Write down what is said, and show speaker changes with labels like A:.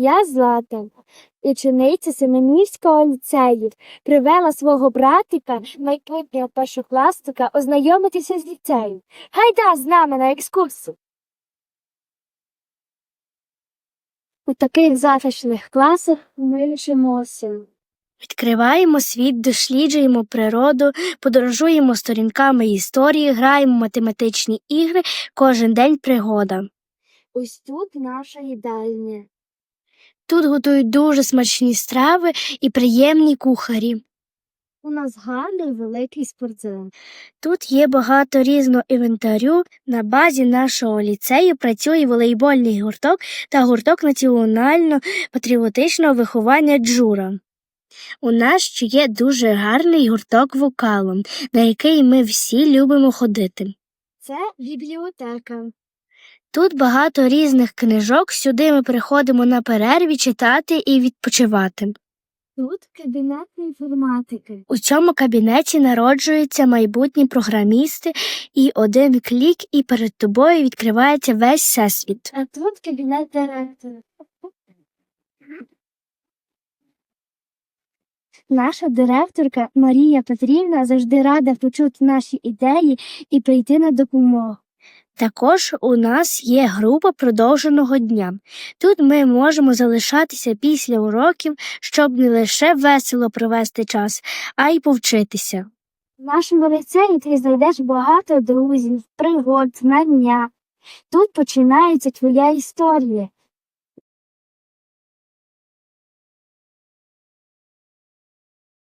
A: Я Злата, учениця Семенівського ліцею, привела свого братика, майбутнього першокласника, ознайомитися з ліцеєм. Гайда з нами на екскурсію. У таких затишних класах ми вчимося.
B: Відкриваємо світ, досліджуємо природу, подорожуємо сторінками історії, граємо математичні ігри, кожен день пригода.
A: Ось тут наша їдальня.
B: Тут готують дуже смачні страви і приємні кухарі.
A: У нас гарний великий спортзал.
B: Тут є багато різного інвентарю. На базі нашого ліцею працює волейбольний гурток та гурток національно-патріотичного виховання джура. У нас ще є дуже гарний гурток вокалу, на який ми всі любимо ходити.
A: Це бібліотека.
B: Тут багато різних книжок, сюди ми приходимо на перерві читати і відпочивати.
A: Тут кабінет інформатики.
B: У цьому кабінеті народжуються майбутні програмісти, і один клік, і перед тобою відкривається весь всесвіт.
A: А тут кабінет директора. Наша директорка Марія Петрівна завжди рада почути наші ідеї і прийти на допомогу.
B: Також у нас є група продовженого дня. Тут ми можемо залишатися після уроків, щоб не лише весело провести час, а й повчитися.
A: В нашому ліцеї ти знайдеш багато друзів, пригод, знання. Тут починається твоя історія.